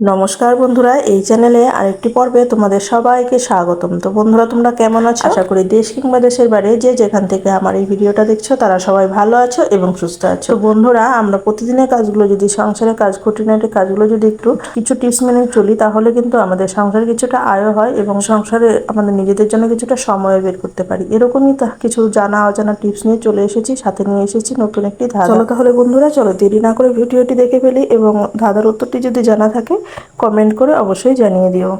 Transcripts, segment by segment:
নমস্কার বন্ধুরা, এই চ্যানেলে আরেকটি পর্বে তোমাদের সবাইকে স্বাগতম। তো বন্ধুরা, তোমরা কেমন আছো? আশা করি দেশ কিংবা দেশের বাইরে যে যেখান থেকে আমার এই ভিডিওটা দেখছ, তারা সবাই ভালো আছো এবং সুস্থ আছো। বন্ধুরা, আমরা প্রতিদিনের কাজগুলো যদি সংসারের কাজ, খুঁটিনাটি কাজগুলো যদি একটু, কিছু টিপস মেনে চলি, তাহলে কিন্তু আমাদের সংসারে কিছুটা আয় হয় এবং সংসারে আমাদের নিজেদের জন্য কিছুটা সময় বের করতে পারি। এরকমই কিছু জানা, অজানা টিপস নিয়ে চলে এসেছি, সাথে নিয়ে এসেছি নতুন একটি ধাঁধা। তাহলে বন্ধুরা, চলো দেরি না করে ভিডিওটি দেখে ফেলি এবং ধাঁধার উত্তরটি যদি জানা থাকে কমেন্ট করে অবশ্যই জানিয়ে দিও।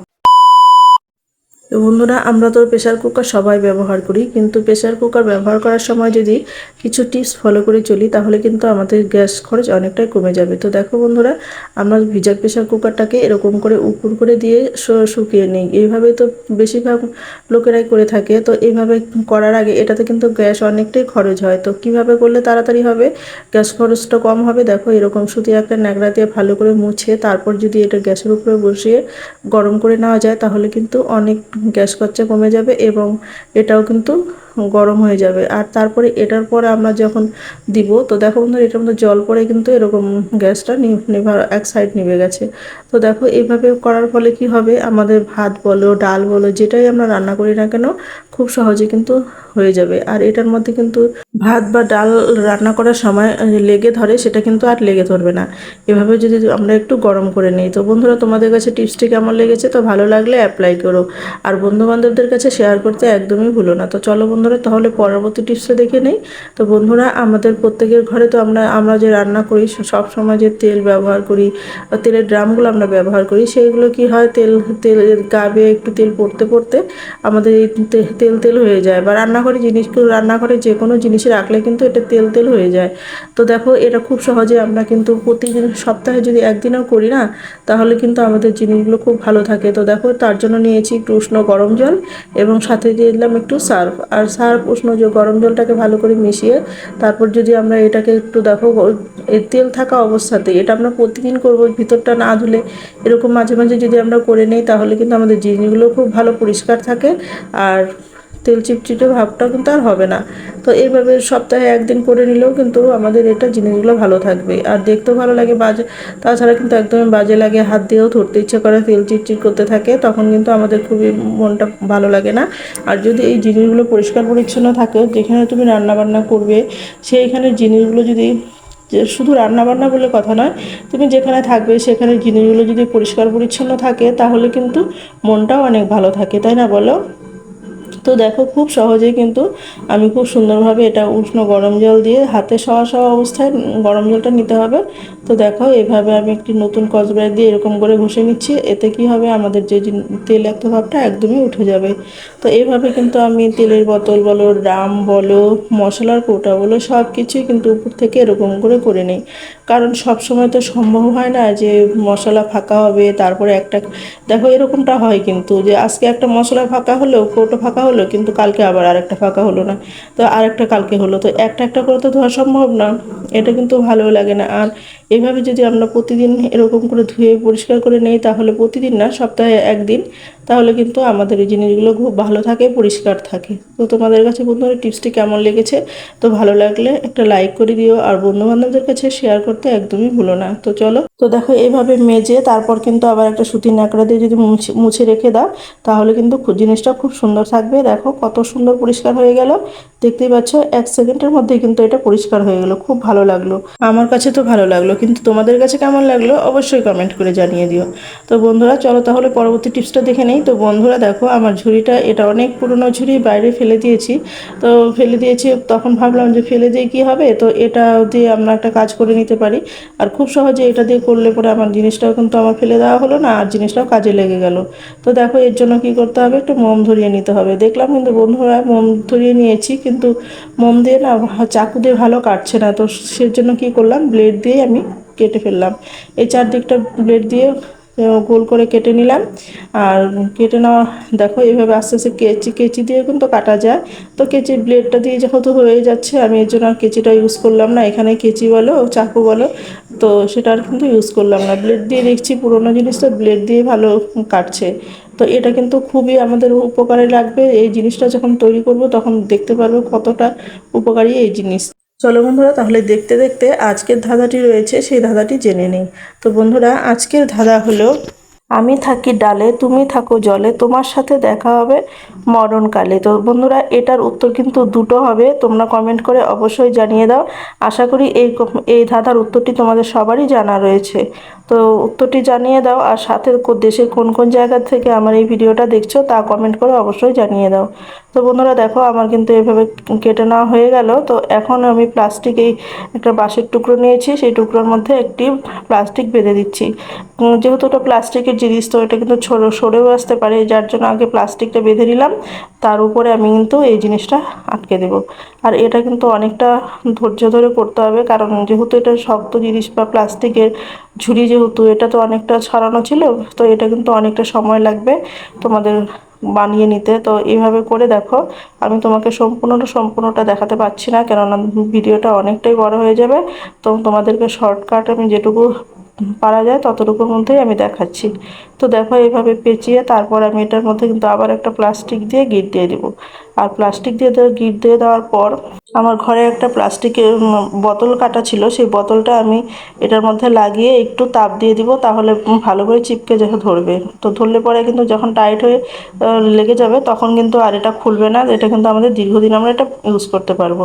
তো বন্ধুরা, আমরা তো প্রেশার কুকার সবাই ব্যবহার করি, কিন্তু প্রেশার কুকার ব্যবহার করার সময় যদি কিছু টিপস ফলো করে চলি, তাহলে কিন্তু আমাদের গ্যাস খরচ অনেকটাই কমে যাবে। তো দেখো বন্ধুরা, আমরা ভিজা প্রেশার কুকারটাকে এরকম করে উপুর করে দিয়ে শুকিয়ে নিই। এইভাবে তো বেশিরভাগ লোকেরাই করে থাকে। তো এইভাবে করার আগে এটাতে কিন্তু গ্যাস অনেকটাই খরচ হয়। তো কীভাবে করলে তাড়াতাড়ি হবে? গ্যাস খরচটা কম হবে? দেখো, এরকম সুতি একটা ন্যাকড়া দিয়ে ভালো করে মুছে, তারপর যদি এটা গ্যাসের উপরে বসিয়ে গরম করে নেওয়া যায়, তাহলে কিন্তু অনেক গ্যাস খরচা কমে যাবে এবং এটাও কিন্তু গরম হয়ে যাবে। আর তারপরে এটার পরে আমরা যখন দিব, তো দেখো বন্ধু এটার মধ্যে জল পরে কিন্তু এরকম গ্যাসটা নিভার, এক সাইড নিভে গেছে। তো দেখো, এইভাবে করার ফলে কি হবে? আমাদের ভাত বলো, ডাল বলো, যেটাই আমরা রান্না করি না কেন, খুব সহজে কিন্তু হয়ে যাবে। আর এটার মধ্যে কিন্তু ভাত বা ডাল রান্না করার সময় লেগে ধরে, সেটা কিন্তু আর লেগে ধরবে না। এভাবে যদি আমরা একটু গরম করে নিই। তো বন্ধুরা, তোমাদের কাছে টিপসটি কেমন লেগেছে? তো ভালো লাগলে অ্যাপ্লাই করো। আর বন্ধু বান্ধবদের কাছে শেয়ার করতে একদমই ভুলো না। তো চলো বন্ধুরা, তাহলে পরবর্তী টিপসটা দেখে নেই। তো বন্ধুরা, আমাদের প্রত্যেকের ঘরে তো আমরা আমরা যে রান্না করি সব সময় যে তেল ব্যবহার করি তেলের ড্রামগুলো আমরা ব্যবহার করি সেইগুলো কি হয়, তেল তেল গাবে একটু তেল পড়তে পড়তে আমাদের এই তেল তেল হয়ে যায়। বা রান্নাঘরে জিনিসগুলো রান্নাঘরে যে কোনো জিনিসে রাখলে কিন্তু এটা তেল তেল হয়ে যায়। তো দেখো, এটা খুব সহজে আমরা কিন্তু প্রতিদিন, সপ্তাহে যদি একদিনও করি না, তাহলে কিন্তু আমাদের জিনিসগুলো খুব ভালো থাকে। তো দেখো, তার জন্য নিয়েছি একটু উষ্ণ গরম জল এবং সাথে দিয়ে দিলাম একটু সার্ফ। আর সার্ফ উষ্ণ যে গরম জলটাকে ভালো করে মিশিয়ে তারপর যদি আমরা এটাকে একটু দেখো এর তেল থাকা অবস্থাতে এটা আমরা প্রতিদিন করব, ভিতরটা না ধুলে এরকম মাঝে মাঝে যদি আমরা করে নিই তাহলে কিন্তু আমাদের জিনিসগুলো খুব ভালো পরিষ্কার থাকে আর তেল চিপচিটে ভাবটা কিন্তু আর হবে না। তো এইভাবে সপ্তাহে একদিন করে নিলেও কিন্তু আমাদের এটা জিনিসগুলো ভালো থাকবে। আর দেখতেও ভালো লাগে বাজে, তাছাড়া কিন্তু একদমই বাজে লাগে, হাত দিয়েও ধরতে ইচ্ছে করে তেল চিটচিট করতে থাকে, তখন কিন্তু আমাদের খুবই মনটা ভালো লাগে না। আর যদি এই জিনিসগুলো পরিষ্কার পরিচ্ছন্ন থাকে, যেখানে তুমি রান্নাবান্না করবে সেইখানে জিনিসগুলো যদি যে শুধু রান্নাবান্না বলে কথা নয়, তুমি যেখানে থাকবে সেখানে জিনিসগুলো যদি পরিষ্কার পরিচ্ছন্ন থাকে, তাহলে কিন্তু মনটাও অনেক ভালো থাকে, তাই না বলো? তো দেখো, খুব সহজেই কিন্তু আমি খুব সুন্দরভাবে এটা উষ্ণ গরম জল দিয়ে হাতে সওয়া সওয়া অবস্থায় গরম জলটা নিতে হবে। তো দেখো, এভাবে আমি একটি নতুন কচব্রাইট দিয়ে এরকম করে ঘষে নিচ্ছি। এতে কি হবে? আমাদের যে তেল একটা ভাবটা একদমই উঠে যাবে। তো এভাবে কিন্তু আমি তেলের বোতল বলো, ড্রাম বলো, মশলার কৌটা বলো সব কিছুই কিন্তু উপর থেকে এরকম করে করে নিই। কারণ সব সময় তো সম্ভব হয় না যে মশলা ফাঁকা হবে, তারপরে একটা, দেখো এরকমটা হয় কিন্তু যে আজকে একটা মশলা ফাঁকা হলো কৌটো ফাঁকা হলো কিন্তু কালকে আবার আরেকটা ফাঁকা হলো না। তো আরেকটা কালকে হলো, তো একটা একটা করে তো ধোয়া সম্ভব না, এটা কিন্তু ভালো লাগে না। আর এভাবে যদি আমরা প্রতিদিন এরকম করে ধুয়ে পরিষ্কার করে নেই, তাহলে প্রতিদিন না, সপ্তাহে একদিন, তাহলে কিন্তু আমাদের এই জিনিসগুলো খুব ভালো থাকে, পরিষ্কার থাকে। তো তোমাদের কাছে বন্ধুরা টিপসটি কেমন লেগেছে? তো ভালো লাগলে একটা লাইক করে দিও, আর বন্ধুবান্ধবদের কাছে শেয়ার করতে একদমই ভুলো না। তো চলো। তো দেখো, এভাবে মেজে তারপর কিন্তু আবার একটা সুতির ন্যাকড়া দিয়ে যদি মুছে রেখে দাও, তাহলে কিন্তু জিনিসটা খুব সুন্দর থাকবে। দেখো, কত সুন্দর পরিষ্কার হয়ে গেল। দেখতেই পাচ্ছ, এক সেকেন্ডের মধ্যে কিন্তু এটা পরিষ্কার হয়ে গেল। খুব ভালো লাগল। আমার কাছে তো ভালো লাগল, কিন্তু তোমাদের কাছে কেমন লাগল অবশ্যই কমেন্ট করে জানিয়ে দিও। তো বন্ধুরা, চলো তাহলে পরবর্তী টিপসটা দেখে নেই। তো বন্ধুরা, দেখো, আমার ঝুড়িটা, এটা অনেক পুরনো ঝুড়ি, বাইরে ফেলে দিয়েছি। তো ফেলে দিয়েছি, তখন ভাবলাম যে ফেলে দিয়ে কী হবে? তো এটা দিয়ে আমরা একটা কাজ করে নিতে পারি। আর খুব সহজে এটা দিয়ে করলে পরে আমার জিনিসটাও কিন্তু আমার ফেলে দেওয়া হলো না, আর জিনিসটাও কাজে লেগে গেল। তো দেখো, এর জন্য কি করতে হবে? একটু মোম ধরিয়ে নিতে হবে। দেখলাম কিন্তু বন্ধুরা, মোম ধরিয়ে নিয়েছি, কিন্তু মোম দিয়ে না চাকু দিয়ে ভালো কাটছে না। তো সেজন্য কি করলাম? ব্লেড দিয়ে আমি কেটে ফেললাম। এই চারদিকটা ব্লেড দিয়ে গোল করে কেটে নিলাম। আর কেটে নেওয়া, দেখো এভাবে আস্তে আস্তে কেচি কেচি দিয়ে কিন্তু কাটা যায়। তো কেচি ব্লেডটা দিয়ে যেহেতু হয়ে যাচ্ছে, আমি এর জন্য আর কেচিটা ইউজ করলাম না। এখানে কেচি বলো, চাকু বলো, তো সেটা আর কিন্তু ইউজ করলাম না। ব্লেড দিয়ে দেখছি পুরোনো জিনিস তো ব্লেড দিয়ে ভালো কাটছে। তো এটা কিন্তু খুবই আমাদের উপকারে লাগবে। এই জিনিসটা যখন তৈরি করব, তখন দেখতে পারবে কতটা উপকারী এই জিনিস। চলো বন্ধুরা, তাহলে দেখতে দেখতে আজকের ধাঁধাটি রয়েছে, সেই ধাঁধাটি জেনে নিই। তো বন্ধুরা, আজকের ধাঁধা হলো, আমি থাকি ডালে, তুমি থাকো জলে, তোমার সাথে দেখা হবে মরণকালে। তো বন্ধুরা, এটার উত্তর কিন্তু দুটো হবে, তোমরা কমেন্ট করে অবশ্যই জানিয়ে দাও। আশা করি এই এই ধাঁধার উত্তরটি তোমাদের সবারই জানা রয়েছে। তো উত্তরটি জানিয়ে দাও, আর সাথে দেশের কোন কোন জায়গা থেকে আমার এই ভিডিওটা দেখছ তা কমেন্ট করে অবশ্যই জানিয়ে দাও। তো বন্ধুরা দেখো, আমার কিন্তু এভাবে কেটে নেওয়া হয়ে গেল। তো এখন আমি প্লাস্টিক এই একটা বাঁশের টুকরো নিয়েছি, সেই টুকরোর মধ্যে একটি প্লাস্টিক বেঁধে দিচ্ছি। যেহেতু ওটা প্লাস্টিকের জিনিস, তো এটা কিন্তু সরে সরেও আসতে পারে, যার জন্য আগে প্লাস্টিকটা বেঁধে নিলাম। তার উপরে আমি কিন্তু এই জিনিসটা আটকে দেব। আর এটা কিন্তু অনেকটা ধৈর্য ধরে করতে হবে, কারণ যেহেতু এটা শক্ত জিনিস বা প্লাস্টিকের ঝুড়ি যেহেতু, এটা তো অনেকটা ছড়ানো ছিল, তো এটা কিন্তু অনেকটা সময় লাগবে তোমাদের বানিয়ে নিতে। তো এইভাবে করে দেখো, আমি তোমাকে সম্পূর্ণটা সম্পূর্ণটা দেখাতে পারছি না, কেননা ভিডিওটা অনেকটাই বড় হয়ে যাবে। তো তোমাদেরকে শর্টকাট আমি যেটুকু পারা যায়, ততটুকুর মধ্যেই আমি দেখাচ্ছি। তো দেখো, এইভাবে পেঁচিয়ে তারপর আমি এটার মধ্যে কিন্তু আবার একটা প্লাস্টিক দিয়ে গিট দিয়ে দেবো। আর প্লাস্টিক দিয়ে গিট দিয়ে দেওয়ার পর আমার ঘরে একটা প্লাস্টিকের বোতল কাটা ছিল। সেই বোতলটা আমি এটার মধ্যে লাগিয়ে একটু তাপ দিয়ে দিব, তাহলে ভালো করে চিপকে যখন ধরবে। তো ধরলে পরে কিন্তু যখন টাইট হয়ে লেগে যাবে, তখন কিন্তু আর এটা খুলবে না। এটা কিন্তু আমাদের দীর্ঘদিন আমরা এটা ইউজ করতে পারব।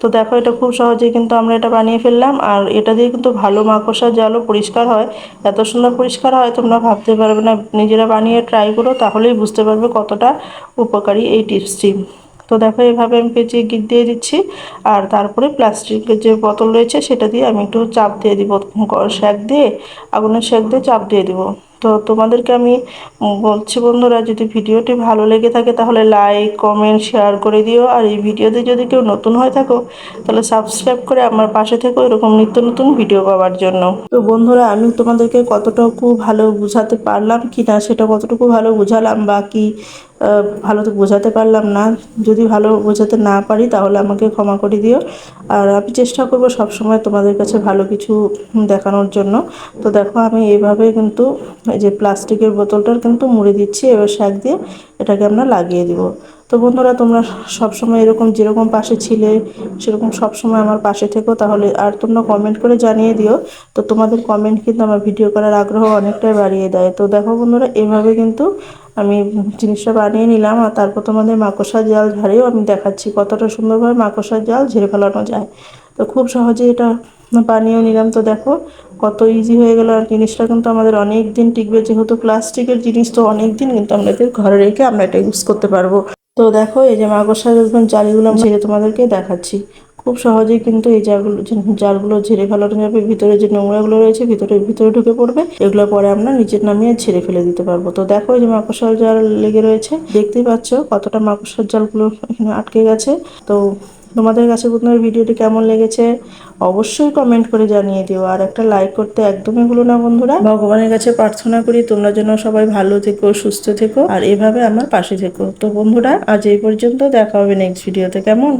তো দেখো, এটা খুব সহজেই কিন্তু আমরা এটা বানিয়ে ফেললাম। আর এটা দিয়ে কিন্তু ভালো মাকড়সার জালও পরিষ্কার হয়, এত সুন্দর পরিষ্কার হয়, তোমরা ভাবতে পারবে না। নিজেরা বানিয়ে ট্রাই করো, তাহলেই বুঝতে পারবে কতটা উপকারী এই টিপসটি তো দেখো, এভাবে আমি পেঁচিয়ে গিট দিয়ে দিচ্ছি। আর তারপরে প্লাস্টিকের যে বোতল রয়েছে, সেটা দিয়ে আমি একটু চাপ দিয়ে দিব। শ্যাক দিয়ে, আগুনের শ্যাক দিয়ে চাপ দিয়ে দিব। তো তোমাদেরকে আমি বলছি বন্ধুরা, যদি ভিডিওটি ভালো লেগে থাকে, তাহলে লাইক কমেন্ট শেয়ার করে দিও। আর এই ভিডিওতে যদি কেউ নতুন হয়ে থাকো, তাহলে সাবস্ক্রাইব করে আমার পাশে থেকো এরকম নিত্য নতুন ভিডিও পাওয়ার জন্য। তো বন্ধুরা, আমি তোমাদেরকে কতটুকু ভালো বুঝাতে পারলাম কি না সেটা কতটুকু ভালো বুঝালাম বা কি ভালো তো বোঝাতে পারলাম না। যদি ভালো বোঝাতে না পারি, তাহলে আমাকে ক্ষমা করে দিও। আর আমি চেষ্টা করব সবসময় তোমাদের কাছে ভালো কিছু দেখানোর জন্য। তো দেখো, আমি এইভাবে কিন্তু এই যে প্লাস্টিকের বোতলটার কিন্তু মুড়ে দিচ্ছি, এবার শাক দিয়ে এটাকে আমরা লাগিয়ে দিব। তো বন্ধুরা, তোমরা সবসময় এরকম যেরকম পাশে ছিলে, সেরকম সবসময় আমার পাশে থেকো, তাহলে আর তোমরা কমেন্ট করে জানিয়ে দিও। তো তোমাদের কমেন্ট কিন্তু আমার ভিডিও করার আগ্রহ অনেকটাই বাড়িয়ে দেয়। তো দেখো বন্ধুরা, এভাবে কিন্তু আমি জিনিসটা বানিয়ে নিলাম, আর তারপর তোমাদের মাকসার জাল ঝাড়েও আমি দেখাচ্ছি কতটা সুন্দরভাবে মাকড়সার জাল ঝেড়ে ফেলানো যায়। তো খুব সহজে এটা বানিয়েও নিলাম। তো দেখো, কত ইজি হয়ে গেল, আর জিনিসটা কিন্তু আমাদের অনেক দিন টিকবে। যেহেতু প্লাস্টিকের জিনিস, তো অনেক দিন কিন্তু আমাদের ঘরে রেখে আমরা এটা ইউজ করতে পারব। তো দেখো, এই যে মাকড়সার যখন জালিগুলো আমি ঝেড়ে তোমাদেরকে দেখাচ্ছি। খুব সহজেই কিন্তু এই জালগুলো জালগুলো ঝেড়ে ফেলানো যাবে, ভিতরে যে নোংরাগুলো রয়েছে, ভিতরে ভিতরে ঢুকে পড়বে। এগুলো পরে আমরা নিচের নামিয়ে ছেড়ে ফেলে দিতে পারব। তো দেখো, এই যে মাকড়সার জাল লেগে রয়েছে। দেখতেই পাচ্ছ কতটা মাকড়সার জালগুলো এখানে আটকে গেছে। তো তোমাদের কাছে প্রথমে ভিডিওটি কেমন লেগেছে অবশ্যই কমেন্ট করে জানিয়ে দিও, আর একটা লাইক করতে একদমই ভুলো না বন্ধুরা। ভগবানের কাছে প্রার্থনা করি তোমরা যেন সবাই ভালো থেকো, সুস্থ থেকো, আর এভাবে আমার পাশে থেকো। তো বন্ধুরা, আজ এই পর্যন্ত দেখা হবে নেক্সট ভিডিওতে কেমন?